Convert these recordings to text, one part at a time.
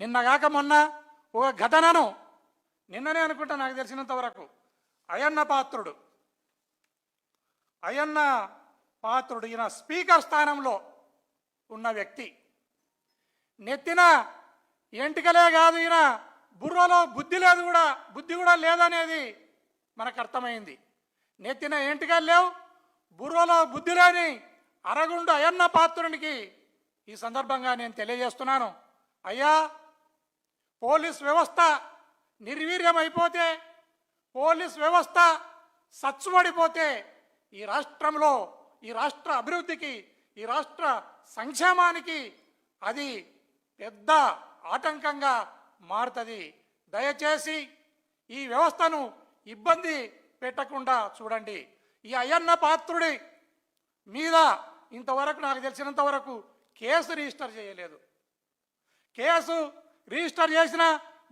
నిన్నగాక మొన్న ఒక ఘటనను నిన్ననే అనుకుంటా నాకు తెలిసినంత వరకు. అయన్న పాత్రుడు. అయన్న పాత్రుడు ఈయన స్పీకర్ స్థానంలో ఉన్న వ్యక్తి. నెత్తిన ఎంటికలే కాదు ఈయన బుర్రలో బుద్ధి లేదు కూడా బుద్ధి కూడా లేదనేది మనకు అర్థమైంది. నెత్తిన ఎంటికలు లేవు బుర్రలో బుద్ధి లేని అరగుండు అయన్న పాత్రునికి ఈ సందర్భంగా నేను తెలియజేస్తున్నాను. అయ్యా పోలీస్ వ్యవస్థ నిర్వీర్యమైపోతే పోలీస్ వ్యవస్థ సచ్చుబడిపోతే ఈ రాష్ట్రంలో ఈ రాష్ట్ర అభివృద్ధికి ఈ రాష్ట్ర సంక్షేమానికి అది పెద్ద ఆటంకంగా మారుతుంది. దయచేసి ఈ వ్యవస్థను ఇబ్బంది పెట్టకుండా చూడండి. ఈ అయ్యన్న పాత్రుడి మీద ఇంతవరకు నాకు తెలిసినంత వరకు కేసు రిజిస్టర్ చేయలేదు. కేసు రిజిస్టర్ చేసిన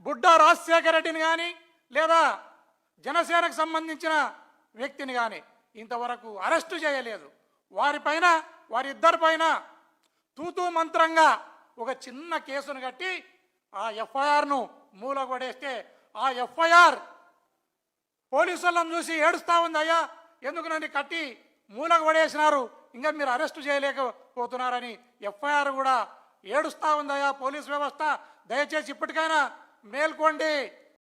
బుడ్డా రాజశేఖర రెడ్డిని కానీ లేదా జనసేనకు సంబంధించిన వ్యక్తిని కానీ ఇంతవరకు అరెస్టు చేయలేదు. వారిపైన వారిద్దరిపైన తూతూ మంత్రంగా ఒక చిన్న కేసును కట్టి ఆ ఎఫ్ఐఆర్ను మూలగొడేస్తే ఆ ఎఫ్ఐఆర్ పోలీసు వాళ్ళని చూసి ఏడుస్తూ ఉంది అయ్యా ఎందుకు నన్ను కట్టి మూలకు పడేసినారు ఇంకా మీరు అరెస్టు చేయలేకపోతున్నారని ఎఫ్ఐఆర్ కూడా ఏడుస్తూ ఉందయ్యా పోలీస్ వ్యవస్థ దయచేసి ఇప్పటికైనా మేల్కోండి.